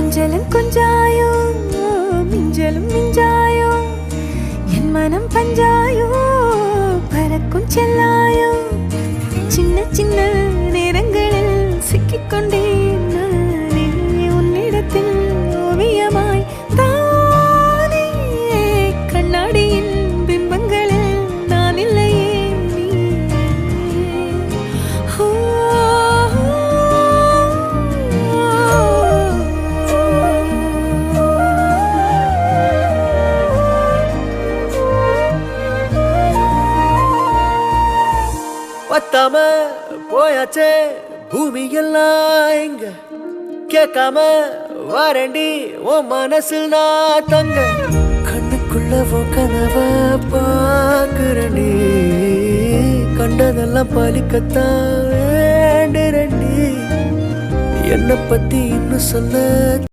கொஞ்சலும் கொஞ்சாயோ மிஞ்சலும் மிஞ்சாயோ என் மனம் பஞ்சாயோ பறக்கும் செல்லாயோ சின்ன சின்ன பத்தாம போயாச்சே பூமி எல்லாம் இங்க கேட்காம வாரண்டி ஓ மனசில் நான் தங்க. கண்ணுக்குள்ள ஓ கனவ பாக்குறண்டி கண்டதெல்லாம் பலிக்கத்தான் வேண்டுறண்டி. என்னை பத்தி இன்னும் சொல்ல